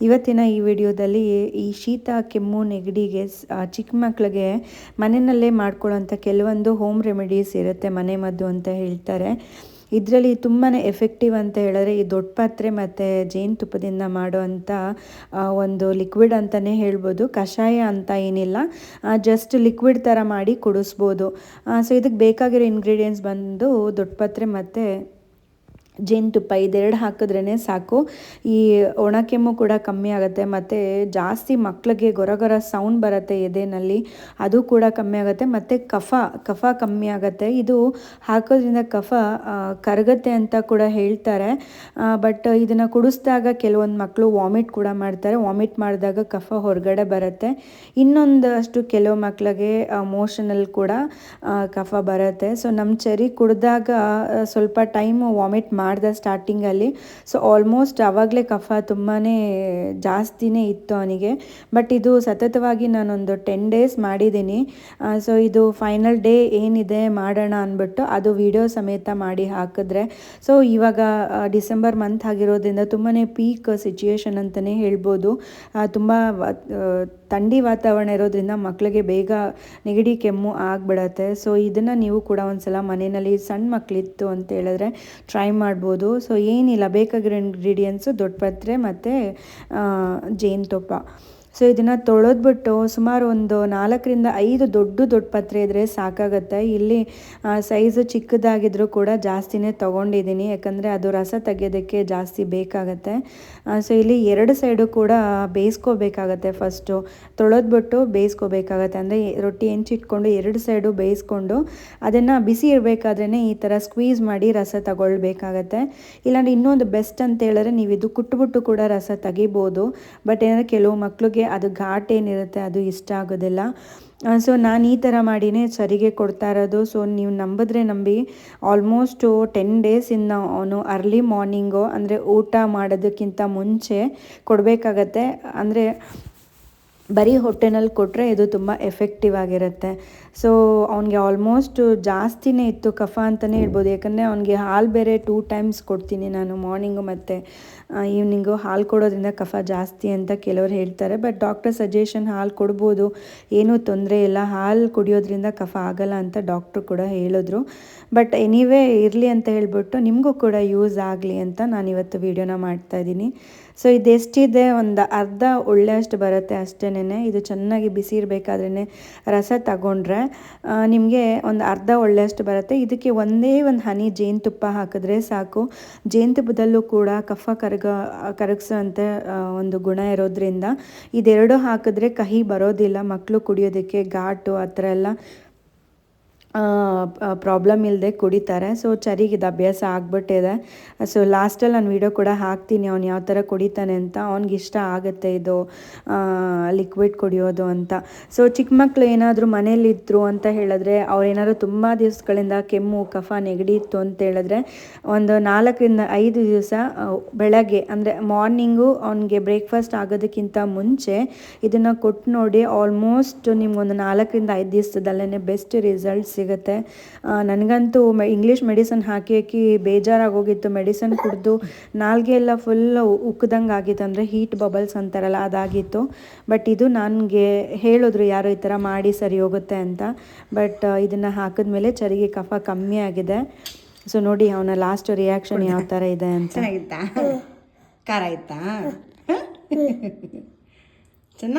ಇವತ್ತಿನ ಈ ವಿಡಿಯೋದಲ್ಲಿ ಈ ಶೀತ ಕೆಮ್ಮು ನೆಗಡಿಗೆ ಚಿಕ್ಕ ಮಕ್ಕಳಿಗೆ ಮನೆಯಲ್ಲೇ ಮಾಡ್ಕೊಳ್ಳೋಂಥ ಕೆಲವೊಂದು ಹೋಮ್ ರೆಮಿಡೀಸ್ ಇರುತ್ತೆ, ಮನೆ ಮದ್ದು ಅಂತ ಹೇಳ್ತಾರೆ. ಇದರಲ್ಲಿ ತುಂಬಾ ಎಫೆಕ್ಟಿವ್ ಅಂತ ಹೇಳಿದ್ರೆ ಈ ದೊಡ್ಡ ಪಾತ್ರೆ ಮತ್ತು ಜೇನುತುಪ್ಪದಿಂದ ಮಾಡುವಂಥ ಒಂದು ಲಿಕ್ವಿಡ್ ಅಂತಲೇ ಹೇಳ್ಬೋದು. ಕಷಾಯ ಅಂತ ಏನಿಲ್ಲ ಜಸ್ಟ್ ಲಿಕ್ವಿಡ್ ಥರ ಮಾಡಿ ಕುಡಿಸ್ಬೋದು. ಸೊ ಇದಕ್ಕೆ ಬೇಕಾಗಿರೋ ಇಂಗ್ರೀಡಿಯೆಂಟ್ಸ್ ಬಂದು ದೊಡ್ಡ ಪಾತ್ರೆ ಮತ್ತು ಜೇನುತುಪ್ಪ ಇದೆರಡು ಹಾಕಿದ್ರೇ ಸಾಕು. ಈ ಒಣ ಕೆಮ್ಮು ಕೂಡ ಕಮ್ಮಿ ಆಗುತ್ತೆ, ಮತ್ತು ಜಾಸ್ತಿ ಮಕ್ಕಳಿಗೆ ಗೊರ ಗೊರ ಸೌಂಡ್ ಬರುತ್ತೆ ಎದೆನಲ್ಲಿ, ಅದು ಕೂಡ ಕಮ್ಮಿ ಆಗುತ್ತೆ, ಮತ್ತು ಕಫ ಕಫ ಕಮ್ಮಿ ಆಗುತ್ತೆ. ಇದು ಹಾಕೋದ್ರಿಂದ ಕಫ ಕರಗತ್ತೆ ಅಂತ ಕೂಡ ಹೇಳ್ತಾರೆ. ಬಟ್ ಇದನ್ನು ಕುಡಿಸ್ದಾಗ ಕೆಲವೊಂದು ಮಕ್ಕಳು ವಾಮಿಟ್ ಕೂಡ ಮಾಡ್ತಾರೆ. ವಾಮಿಟ್ ಮಾಡಿದಾಗ ಕಫ ಹೊರಗಡೆ ಬರುತ್ತೆ. ಇನ್ನೊಂದಷ್ಟು ಕೆಲವು ಮಕ್ಕಳಿಗೆ ಮೋಷನಲ್ ಕೂಡ ಕಫ ಬರುತ್ತೆ. ಸೊ ನಮ್ಮ ಚರಿ ಕುಡಿದಾಗ ಸ್ವಲ್ಪ ಟೈಮು ವಾಮಿಟ್ ಮಾಡ್ದೆ ಸ್ಟಾರ್ಟಿಂಗಲ್ಲಿ ಸೊ ಆಲ್ಮೋಸ್ಟ್ ಆವಾಗಲೇ ಕಫ ತುಂಬಾ ಜಾಸ್ತಿನೇ ಇತ್ತು ಅವನಿಗೆ. ಬಟ್ ಇದು ಸತತವಾಗಿ ನಾನೊಂದು ಟೆನ್ ಡೇಸ್ ಮಾಡಿದ್ದೀನಿ. ಸೊ ಇದು ಫೈನಲ್ ಡೇ ಏನಿದೆ ಮಾಡೋಣ ಅಂದ್ಬಿಟ್ಟು ಅದು ವಿಡಿಯೋ ಸಮೇತ ಮಾಡಿ ಹಾಕಿದ್ರೆ. ಸೊ ಇವಾಗ ಡಿಸೆಂಬರ್ ಮಂತ್ ಆಗಿರೋದ್ರಿಂದ ತುಂಬಾ ಪೀಕ್ ಸಿಚುಯೇಷನ್ ಅಂತಲೇ ಹೇಳ್ಬೋದು. ತುಂಬ ಥಂಡಿ ವಾತಾವರಣ ಇರೋದ್ರಿಂದ ಮಕ್ಕಳಿಗೆ ಬೇಗ ನೆಗಡಿ, ಕೆಮ್ಮು ಆಗಿಬಿಡತ್ತೆ. ಸೊ ಇದನ್ನು ನೀವು ಕೂಡ ಒಂದ್ಸಲ ಮನೆಯಲ್ಲಿ ಸಣ್ಣ ಮಕ್ಕಳಿತ್ತು ಅಂತ ಹೇಳಿದ್ರೆ ಟ್ರೈ ಮಾಡ್ಬೋದು. ಸೊ ಏನಿಲ್ಲ, ಬೇಕಾಗಿರೋ ಇಂಗ್ರೀಡಿಯೆಂಟ್ಸು ದೊಡ್ಡ ಪತ್ರೆ ಮತ್ತು ಜೇನುತುಪ್ಪ. ಸೊ ಇದನ್ನು ತೊಳೆದ್ಬಿಟ್ಟು ಸುಮಾರು ಒಂದು ನಾಲ್ಕರಿಂದ ಐದು ದೊಡ್ಡ ದೊಡ್ಡ ಪತ್ರೆ ಇದ್ದರೆ ಸಾಕಾಗುತ್ತೆ. ಇಲ್ಲಿ ಸೈಜು ಚಿಕ್ಕದಾಗಿದ್ರೂ ಕೂಡ ಜಾಸ್ತಿನೇ ತೊಗೊಂಡಿದ್ದೀನಿ ಯಾಕಂದರೆ ಅದು ರಸ ತೆಗೆಯೋದಕ್ಕೆ ಜಾಸ್ತಿ ಬೇಕಾಗತ್ತೆ. ಸೊ ಇಲ್ಲಿ ಎರಡು ಸೈಡು ಕೂಡ ಬೇಯಿಸ್ಕೋಬೇಕಾಗತ್ತೆ ಫಸ್ಟು ತೊಳೆದ್ಬಿಟ್ಟು ಬೇಯಿಸ್ಕೋಬೇಕಾಗತ್ತೆ. ಅಂದರೆ ರೊಟ್ಟಿ ಹೆಂಚಿಟ್ಕೊಂಡು ಎರಡು ಸೈಡು ಬೇಯಿಸ್ಕೊಂಡು ಅದನ್ನು ಬಿಸಿ ಇರಬೇಕಾದ್ರೇ ಈ ಥರ ಸ್ಕ್ವೀಸ್ ಮಾಡಿ ರಸ ತಗೊಳ್ಬೇಕಾಗತ್ತೆ. ಇಲ್ಲಾಂದ್ರೆ ಇನ್ನೊಂದು ಬೆಸ್ಟ್ ಅಂತ ಹೇಳಿದ್ರೆ ನೀವು ಇದು ಕುಟ್ಬಿಟ್ಟು ಕೂಡ ರಸ ತೆಗಿಬೋದು. ಬಟ್ ಏನಂದರೆ ಕೆಲವು ಮಕ್ಕಳಿಗೆ ಅದು ಘಾಟ್ ಏನಿರುತ್ತೆ ಅದು ಇಷ್ಟ ಆಗೋದಿಲ್ಲ. ಸೊ ನಾನು ಈ ಥರ ಮಾಡಿನೇ ಸರಿಗೆ ಕೊಡ್ತಾ ಇರೋದು. ಸೊ ನೀವು ನಂಬಿದ್ರೆ ನಂಬಿ ಆಲ್ಮೋಸ್ಟು ಟೆನ್ ಡೇಸಿಂದ ಅವನು ಅರ್ಲಿ ಮಾರ್ನಿಂಗು ಅಂದರೆ ಊಟ ಮಾಡೋದಕ್ಕಿಂತ ಮುಂಚೆ ಕೊಡಬೇಕಾಗತ್ತೆ. ಅಂದರೆ ಬರೀ ಹೊಟ್ಟೆನಲ್ಲಿ ಕೊಟ್ಟರೆ ಇದು ತುಂಬ ಎಫೆಕ್ಟಿವ್ ಆಗಿರುತ್ತೆ. ಸೊ ಅವನಿಗೆ ಆಲ್ಮೋಸ್ಟ್ ಜಾಸ್ತಿನೇ ಇತ್ತು ಕಫ ಅಂತಲೇ ಹೇಳ್ಬೋದು. ಯಾಕಂದರೆ ಅವನಿಗೆ ಹಾಲು ಬೇರೆ ಟೂ ಟೈಮ್ಸ್ ಕೊಡ್ತೀನಿ ನಾನು ಮಾರ್ನಿಂಗು ಮತ್ತು ಈವ್ನಿಂಗು ಹಾಲು ಕೊಡೋದ್ರಿಂದ ಕಫ ಜಾಸ್ತಿ ಅಂತ ಕೆಲವರು ಹೇಳ್ತಾರೆ. ಬಟ್ ಡಾಕ್ಟರ್ ಸಜೆಷನ್ ಹಾಲು ಕೊಡ್ಬೋದು. ಏನೂ ತೊಂದರೆ ಇಲ್ಲ. ಹಾಲು ಕುಡಿಯೋದ್ರಿಂದ ಕಫ ಆಗಲ್ಲ ಅಂತ ಡಾಕ್ಟ್ರು ಕೂಡ ಹೇಳಿದ್ರು. ಬಟ್ ಎನಿವೇ ಇರಲಿ ಅಂತ ಹೇಳ್ಬಿಟ್ಟು ನಿಮಗೂ ಕೂಡ ಯೂಸ್ ಆಗಲಿ ಅಂತ ನಾನು ಇವತ್ತು ವೀಡಿಯೋನ ಮಾಡ್ತಾಯಿದ್ದೀನಿ ಸೊ ಇದೆಷ್ಟಿದೆ? ಒಂದು ಅರ್ಧ ಒಳ್ಳೆಯಷ್ಟು ಬರುತ್ತೆ ಅಷ್ಟೇನೆ ಇದು ಚೆನ್ನಾಗಿ ಬಿಸಿ ಇರಬೇಕಾದ್ರೇ ರಸ ತಗೊಂಡ್ರೆ ನಿಮಗೆ ಒಂದು ಅರ್ಧ ಒಳ್ಳೆಯಷ್ಟು ಬರುತ್ತೆ. ಇದಕ್ಕೆ ಒಂದೇ ಒಂದು ಹನಿ ಜೇನುತುಪ್ಪ ಹಾಕಿದ್ರೆ ಸಾಕು. ಜೇನುತುಪ್ಪದಲ್ಲೂ ಕೂಡ ಕಫ ಕರಗ ಕರಗಿಸುವಂಥ ಒಂದು ಗುಣ ಇರೋದ್ರಿಂದ ಇದೆರಡು ಹಾಕಿದ್ರೆ ಕಹಿ ಬರೋದಿಲ್ಲ ಮಕ್ಕಳು ಕುಡಿಯೋದಕ್ಕೆ ಘಾಟು ಆ ಥರ ಎಲ್ಲ ಪ್ರಾಬ್ಲಮ್ ಇಲ್ಲದೆ ಕುಡಿತಾರೆ. ಸೊ ಚರಿಗೆ ಇದು ಅಭ್ಯಾಸ ಆಗಿಬಿಟ್ಟಿದೆ. ಸೊ ಲಾಸ್ಟಲ್ಲಿ ನಾನು ವೀಡಿಯೋ ಕೂಡ ಹಾಕ್ತೀನಿ. ಅವ್ನು ಯಾವ ಥರ ಕುಡಿತಾನೆ ಅಂತ. ಅವ್ನಿಗೆ ಇಷ್ಟ ಆಗುತ್ತೆ ಇದು ಲಿಕ್ವಿಡ್ ಕುಡಿಯೋದು ಅಂತ. ಸೊ ಚಿಕ್ಕ ಮಕ್ಕಳು ಏನಾದರೂ ಮನೇಲಿದ್ರು ಅಂತ ಹೇಳಿದ್ರೆ, ಅವ್ರು ಏನಾದರೂ ತುಂಬ ದಿವಸಗಳಿಂದ ಕೆಮ್ಮು, ಕಫ ನೆಗಡಿ ಇತ್ತು ಅಂತ ಹೇಳಿದ್ರೆ, ಒಂದು ನಾಲ್ಕರಿಂದ ಐದು ದಿವಸ ಬೆಳಗ್ಗೆ, ಅಂದರೆ ಮಾರ್ನಿಂಗು ಅವನಿಗೆ ಬ್ರೇಕ್ಫಾಸ್ಟ್ ಆಗೋದಕ್ಕಿಂತ ಮುಂಚೆ ಇದನ್ನು ಕೊಟ್ಟು ನೋಡಿ ಆಲ್ಮೋಸ್ಟ್ ನಿಮ್ಗೊಂದು ನಾಲ್ಕರಿಂದ ಐದು ದಿವಸದಲ್ಲೇ ಬೆಸ್ಟ್ ರಿಸಲ್ಟ್ ಸಿಗುತ್ತೆ. ಆ, ನನಗಂತೂ ಮೆ ಇಂಗ್ಲೀಷ್ ಮೆಡಿಸನ್ ಹಾಕಿ ಹಾಕಿ ಬೇಜಾರಾಗೋಗಿತ್ತು. ಮೆಡಿಸನ್ ಕುಡಿದು ನಾಲ್ಗೆ ಎಲ್ಲ ಫುಲ್ ಉಕ್ಕದಂಗೆ ಆಗಿತ್ತು ಅಂದರೆ ಹೀಟ್ ಬಬಲ್ಸ್ ಅಂತಾರಲ್ಲ ಅದಾಗಿತ್ತು. ಬಟ್ ಇದು ನನಗೆ ಹೇಳಿದ್ರು ಯಾರೋ ಈ ಥರ ಮಾಡಿ ಸರಿ ಹೋಗುತ್ತೆ ಅಂತ. ಬಟ್ ಇದನ್ನು ಹಾಕಿದ್ಮೇಲೆ ಚರಿಗೆ ಕಫ ಕಮ್ಮಿ ಆಗಿದೆ. ಸೊ ನೋಡಿ ಅವನ ಲಾಸ್ಟ್ ರಿಯಾಕ್ಷನ್ ಯಾವ ಥರ ಇದೆ ಅಂತ. ಚೆನ್ನಾಗಿತ್ತಾ ಖಾರ ಇತ್ತಾ ಚೆನ್ನ?